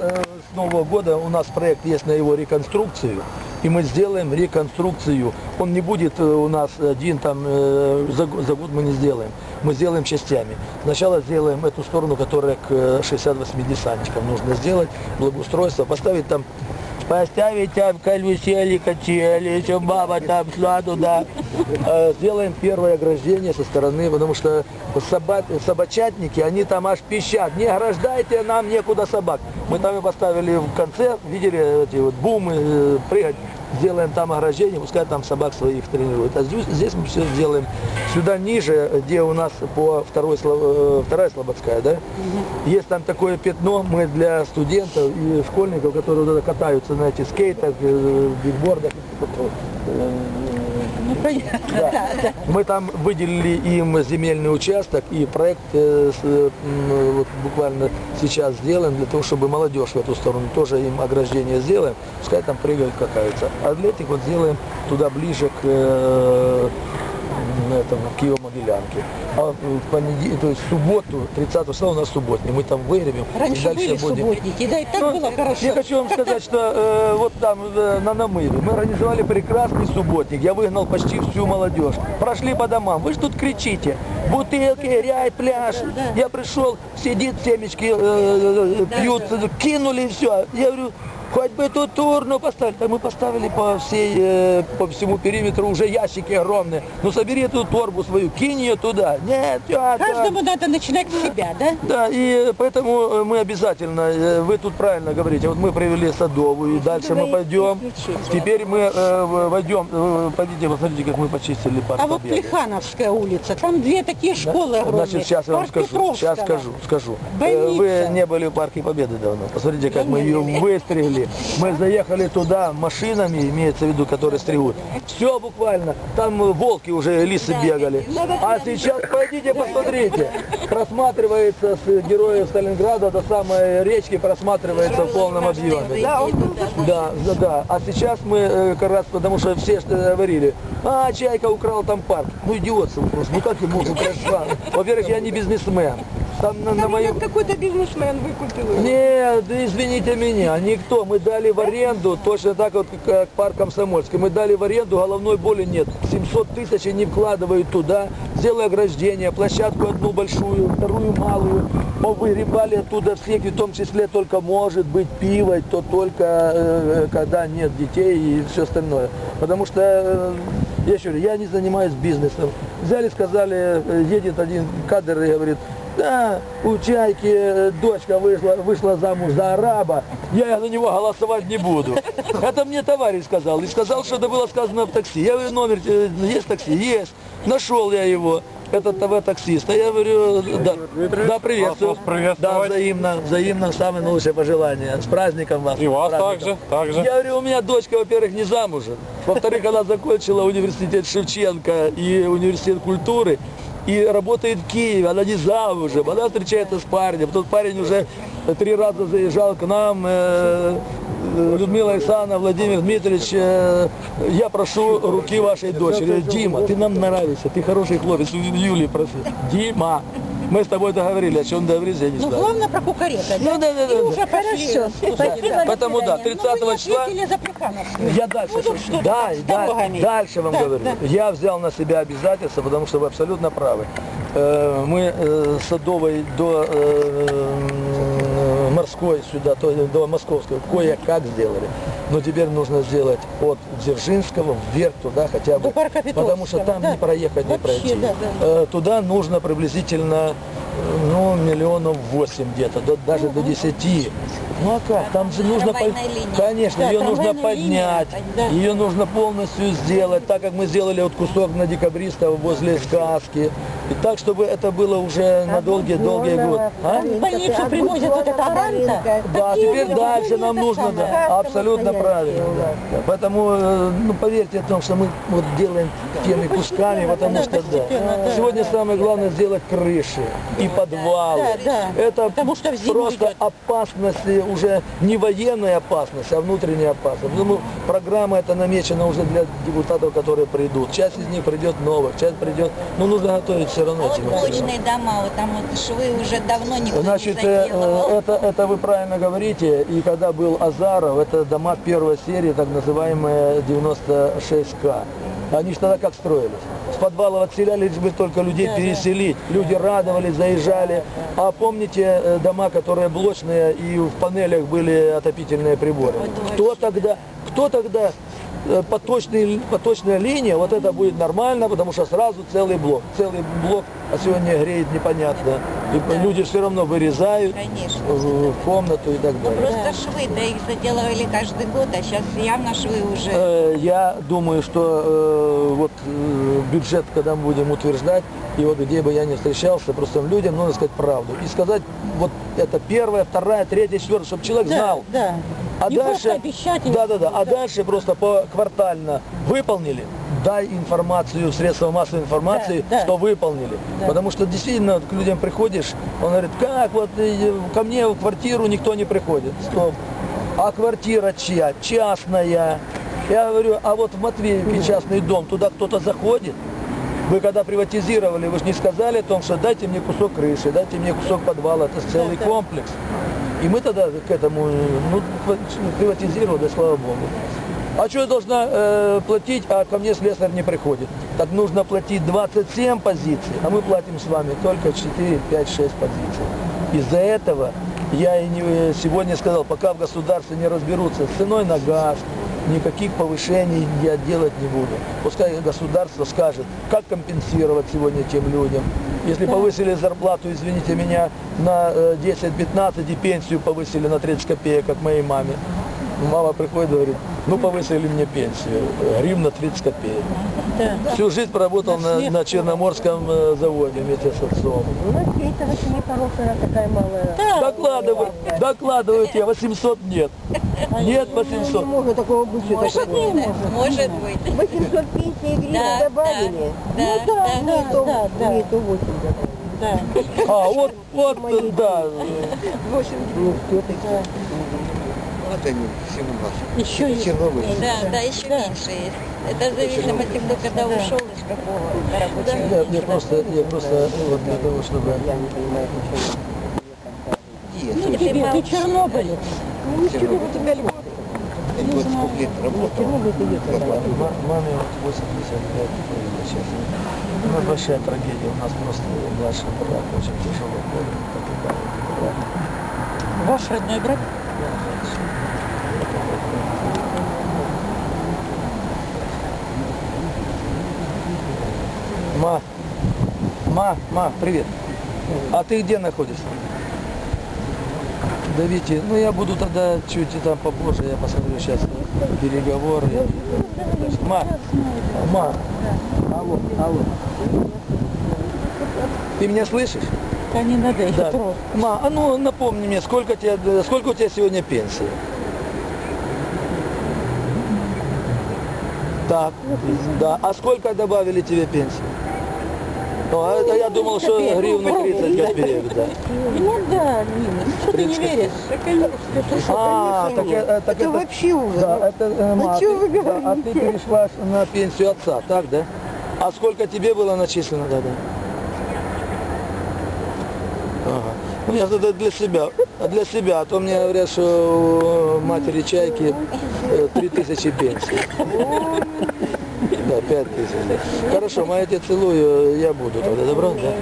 Э, С Нового года у нас проект есть на его реконструкцию, и мы сделаем реконструкцию. Он не будет э, у нас один там э, за, год мы не сделаем. Мы сделаем частями. Сначала сделаем эту сторону, которая к э, 68 десантникам нужно сделать, благоустройство, поставить там Поставить там колесели, качели, чем баба там шла туда. Э, Сделаем первое ограждение со стороны, потому что соба- собачатники, они там аж пищат. Не ограждайте, нам некуда собак. Мы там и поставили в конце, видели эти вот бумы, э, прыгать. Сделаем там ограждение, пускай там собак своих тренируют. А здесь, здесь мы все сделаем сюда ниже, где у нас по второй, э, вторая Слободская, да? Есть там такое пятно, мы для студентов и школьников, которые катаются на этих скейтах, э, бигбордах, Ну, понятно. да. Мы там выделили им земельный участок и проект э, с, э, м, вот буквально сейчас сделаем для того, чтобы молодежь в эту сторону тоже им ограждение сделаем, пускай там прыгают, катаются. А для этих вот сделаем туда ближе к э, м, этому Киево-Могилянке. А в понедельник, то есть в субботу, 30 числа у нас субботник, мы там выгребем. и Раньше дальше были будем- субботники, да, и так ну, было хорошо. Я хочу вам сказать, что э, вот там э, на Намыве мы организовали прекрасный субботник. Я выгнал почти всю молодежь. Прошли по домам. Вы же тут кричите. Бутылки, ряй, пляж. Я пришел, сидит, семечки э, э, пьют, кинули и все. Я говорю, хоть бы тут урну поставили. Да мы поставили по всей, э, по всему периметру уже ящики огромные. Ну собери эту торбу свою, кинь ее туда. Нет, тетя. Каждому надо начинать с себя, да? Да, и поэтому э, мы обязательно, э, вы тут правильно говорите, вот мы привели Садовую, и дальше мы пойдем. Теперь мы э, войдем, э, пойдите, посмотрите, как мы почистили парк А вот Победы. Плехановская улица, там две такие школы огромные. Значит, сейчас я вам скажу, сейчас скажу, скажу. Больница. Вы не были в парке Победы давно. Посмотрите, как мы ее выстрелили. Мы заехали туда машинами, имеется в виду, которые стригут. Все буквально. Там волки уже, лисы бегали. А сейчас пойдите, посмотрите. Просматривается с героев Сталинграда до самой речки, просматривается в полном объеме. Да, да, да. А сейчас мы э, как раз, потому что все что говорили, а, Чайка украл там парк. Ну, идиотство просто. Ну, как я мог украсть парк? Во-первых, я не бизнесмен. Там на, на моем... какой-то бизнесмен выкупил его. Нет, извините меня, никто. Мы дали в аренду, точно так вот, как, как парк Комсомольский. Мы дали в аренду, головной боли нет. 700 тысяч они вкладывают туда, сделали ограждение, площадку одну большую, вторую малую. Мы выгребали оттуда всех, в том числе только может быть пиво, то только э, когда нет детей и все остальное. Потому что, э, я еще говорю, я не занимаюсь бизнесом. Взяли, сказали, э, едет один кадр и говорит, да, у Чайки э, дочка вышла, вышла замуж за араба, я на него голосовать не буду. Это мне товарищ сказал. И сказал, что это было сказано в такси. Я говорю, номер, э, есть такси? Есть. Нашел я его, этот ТВ-таксист. А я говорю, да, да приветствую. Да, взаимно, взаимно, самые наилучшие пожелания. С праздником вас. И вас праздником. также, также. Я говорю, у меня дочка, во-первых, не замужем. Во-вторых, она закончила университет Шевченко и университет культуры. И работает в Киеве, она не замужем, она встречается с парнем. Тот парень уже три раза заезжал к нам, э, э, Людмила Александровна, Владимир Дмитриевич, э, я прошу руки вашей дочери. Дима, ты нам нравишься, ты хороший хлопец, у Юлии проси. Дима, мы с тобой договорились, о чем договорились, я не Ну, знаю. главное про кукарека, Ну, да, да, да, И уже. Хорошо. Спасибо, Поэтому да, Ну, 30 вы не числа я дальше, Ну, да, дальше вам Да, говорю. да. Я взял на себя обязательства, потому что вы абсолютно правы. Э, Мы э, с Садовой до э, морской сюда, то, до московской, кое-как сделали. Но теперь нужно сделать от Дзержинского вверх туда хотя бы. Потому что там да. не проехать, не Вообще, пройти. да, да. Э, Туда нужно приблизительно э, ну, миллионов восемь где-то, до- даже до десяти. Ну а как? Там же нужно... по-. Конечно, Да, ее нужно поднять, да. ее нужно полностью сделать, так как мы сделали вот кусок на декабристов возле сказки. И так, чтобы это было уже на долгие-долгие годы. А? Больницу привозят вот это Аванта. Да, теперь дальше нам нужно, да, абсолютно правильно. да. Поэтому, э, ну, поверьте о том, что мы вот делаем теми кусками, потому что, да. Сегодня самое главное сделать крыши и подвалы. Да, да. Это Потому что в зиму просто идет. Уже не военная опасность, а внутренняя опасность. Потому программа эта намечена уже для депутатов, которые придут. Часть из них придет новых, часть придет, ну, нужно готовить все равно А вот блочные дома, вот там вот швы уже давно никто Значит, не э, заделывал. э, это, это вы правильно говорите. И когда был Азаров, это дома первой серии, так называемые 96К. Они же тогда как строились? С подвалов отселяли, лишь бы только людей переселить. Люди радовались, заезжали. А помните э, дома, которые блочные и в панелях были отопительные приборы? Кто тогда, кто тогда э, поточный, поточная линия, вот это будет нормально, потому что сразу целый блок. Целый блок, а сегодня греет непонятно. И люди все равно вырезают Конечно. в в комнату и так Ну, далее. просто швы, да их заделывали каждый год, а сейчас явно швы уже. Э, Я думаю, что э, вот э, бюджет, когда мы будем утверждать, и вот где бы я ни встречался, просто людям нужно сказать правду. И сказать, вот это первая, вторая, третья, четвертая, чтобы человек Да, знал. да. А Не дальше, обещать да, да, да, а дальше просто по квартально выполнили, дай информацию в средства массовой информации, Да, да. что выполнили. Потому что действительно к людям приходишь, он говорит, как вот э, ко мне в квартиру никто не приходит. Стоп. А квартира чья? Частная. Я говорю, а вот в Матвеевке частный дом, туда кто-то заходит? Вы когда приватизировали, вы же не сказали о том, что дайте мне кусок крыши, дайте мне кусок подвала, это целый да. комплекс. И мы тогда к этому ну, приватизировали, да слава богу. А что я должна э, платить, а ко мне слесарь не приходит? Так нужно платить 27 позиций, а мы платим с вами только 4, 5, 6 позиций. Из-за этого я и не, сегодня сказал, пока в государстве не разберутся с ценой на газ, никаких повышений я делать не буду. Пускай государство скажет, как компенсировать сегодня тем людям. Если повысили зарплату, извините меня, на э, 10-15 и пенсию повысили на 30 копеек, как моей маме. Мама приходит и говорит, ну повысили мне пенсию, э, гривна 30 копеек. Да. Всю жизнь проработал на, на Черноморском э, заводе вместе с отцом. У нас пенсия очень нехорошая, такая малая. Да. Докладывают, докладывают тебе, 800 нет. Нет Не 800. можно такого быть. Может такое. быть, да, может быть. 800 пенсии гривен Да, добавили. да, ну да, да, мне да, то, да, да. мне то 8 добавили. Да. А, вот, вот, да. 8 ну, кто Вот они, 17. Еще есть. Чернобыль. Да, да, еще меньше есть. Это в зависимости, кто когда ушел, из какого рабочего. Я, я просто, я просто вот для того, чтобы... Я не понимаю, почему. Ну, тебе, ты Чернобыль. Ну, ничего, у тебя любовь. Я 20 сколько лет работал. Маме вот 85 сейчас. У нас большая трагедия. У нас просто младший брат очень тяжело болен. Ваш родной брат? Ма, ма, ма, привет. А ты где находишься? Да Витя, ну я буду тогда чуть и там попозже, я посмотрю сейчас переговоры. Ма, ма, алло, алло. Ты меня слышишь? Да не надо, еще Да. Ма, а ну напомни мне, сколько, тебе, сколько у тебя сегодня пенсия? Так, да. А сколько добавили тебе пенсии? Ну, а это я думал, что гривну 30 копеек, да. Ну да, Нина, что ты не 30 веришь? А, так, э, так Это вообще ужас. Да, это, э, Ну, ма, чё вы ты- да, а ты говорите? перешла на пенсию отца, так, да? А сколько тебе было начислено тогда? Ага. Ну, я тогда для себя, а для себя, а то мне говорят, что у матери чайки э, три тысячи пенсий. Да, пять тысяч. да. Хорошо, моя тебя целую, я буду тогда, добро? Да?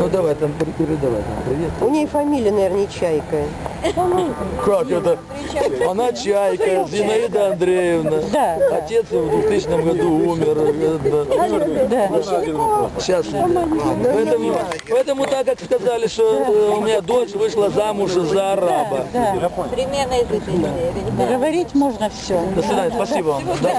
Ну давай, там пере- передавай там привет. У ней фамилия, наверное, Чайка. Как это? Она чайка, Зинаида Андреевна. Да, да. Отец в 2000 году умер. э, Да. Сейчас. Поэтому, поэтому так как сказали, что э, у меня дочь вышла замуж за араба. Да. Примерно из этой серии. Говорить можно все. До свидания, спасибо вам. Да,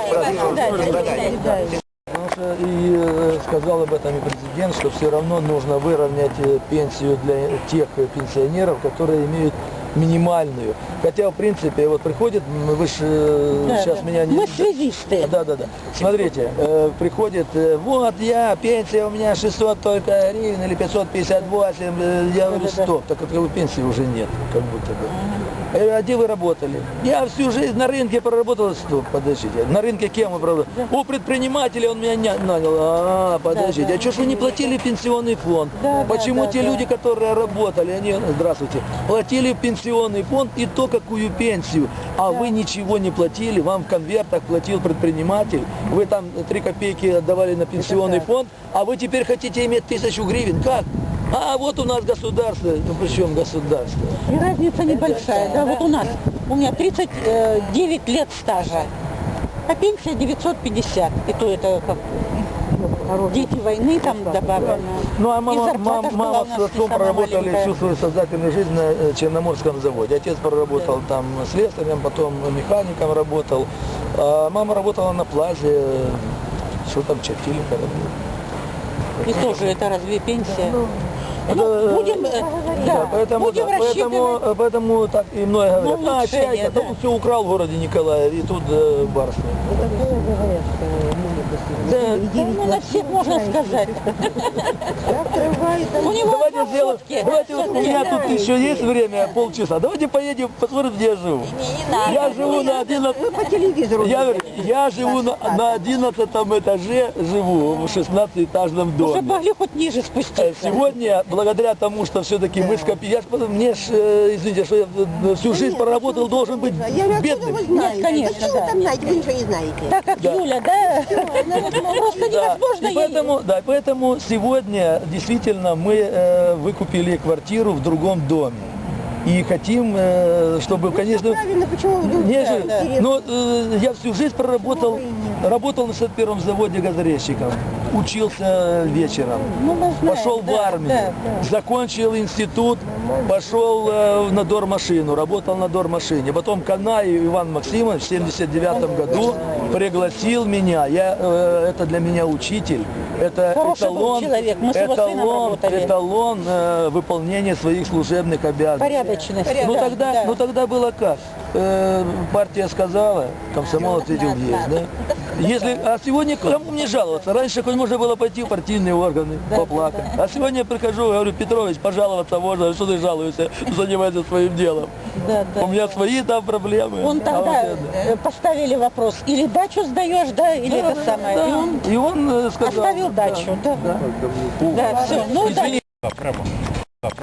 Да. Потому что и э, сказал об этом и президент, что все равно нужно выровнять пенсию для тех пенсионеров, которые имеют минимальную. Хотя, в принципе, вот приходит, вы же Да, сейчас да. меня не... Мы связисты. Да, да, да. Смотрите, э, приходит, э, вот я, пенсия у меня 600 только гривен или 558, э, я говорю, стоп, так как пенсии уже нет, как будто бы. Э, А где вы работали? Я всю жизнь на рынке проработал. Стоп, подождите. На рынке кем вы проработали? У предпринимателя он меня не- нанял. А, подождите. А что ж вы не платили в пенсионный фонд? Да, да, Почему да, те да. люди, которые работали, они, здравствуйте, платили в пенсионный фонд и то какую пенсию, а вы ничего не платили, вам в конвертах платил предприниматель, вы там 3 копейки отдавали на пенсионный фонд, а вы теперь хотите иметь тысячу гривен. Как? А вот у нас государство, ну при чем государство? И разница небольшая. Да, вот у нас, у меня 39 лет стажа, а пенсия 950. И то это как дети войны там добавлено. Ну а мама, мама, мама с отцом проработали маленькая. всю свою сознательную жизнь на э, Черноморском заводе. Отец проработал там слесарем, потом механиком работал. А мама работала на плазе, э, что там, чертили. И тоже это разве пенсия? Это, Ну, будем, э, да, Да, поэтому, будем да, поэтому, рассчитывать. э, поэтому так и многие говорят, Ну, а, улучшение, чайка, да. да. он все украл в городе Николаеве, и тут э, барство. Да, Ну, на всех можно сказать. У него Давайте сделаем, давайте вот у меня тут Да. еще есть время, полчаса. Давайте поедем, посмотрим, где я живу. Я живу на 11... По телевизору. Я говорю, я живу на, на 11 этаже, живу в 16-этажном Уже доме. могли хоть ниже Э, спуститься. Сегодня, благодаря тому, что все-таки мы скопили, я ж потом- мне ж, э, извините, что я э, всю жизнь проработал, должен быть Я бедным. вы знаете? Нет, конечно, Почему вы да. там знаете? Вы ничего не знаете. Так как Да. Юля, да? Просто Да, невозможно и поэтому, да, поэтому сегодня действительно мы э, выкупили квартиру в другом доме. И хотим, э, чтобы, конечно, Правильно, почему вы не же, да. но э, я всю жизнь проработал, работал на 61-м заводе газорезчиком, учился вечером, Ну, мы знаем, пошел в да, армию, да, да. закончил институт, пошел э, на дормашину, работал на дормашине. Потом Канаев Иван Максимович в 79 году пригласил меня. Я, э, это для меня учитель. Это Хороший эталон, человек. Мы эталон, эталон э, выполнения своих служебных обязанностей. Порядочность. Ну Да, тогда, да. ну тогда было как? Э, партия сказала, комсомол ответил есть, да? Если, а сегодня кому мне жаловаться? Раньше хоть можно было пойти в партийные органы, поплакать. А сегодня я прихожу, говорю, Петрович, пожаловаться можно, что ты жалуешься, занимайся своим делом. Да, да. У меня свои там проблемы. Он а тогда вот это- э, поставили вопрос, или дачу сдаешь, да, или Да, это самое. да. И он И он э, сказал... оставил да, дачу, да. да. Да, все. Ну, да. Извини. Так,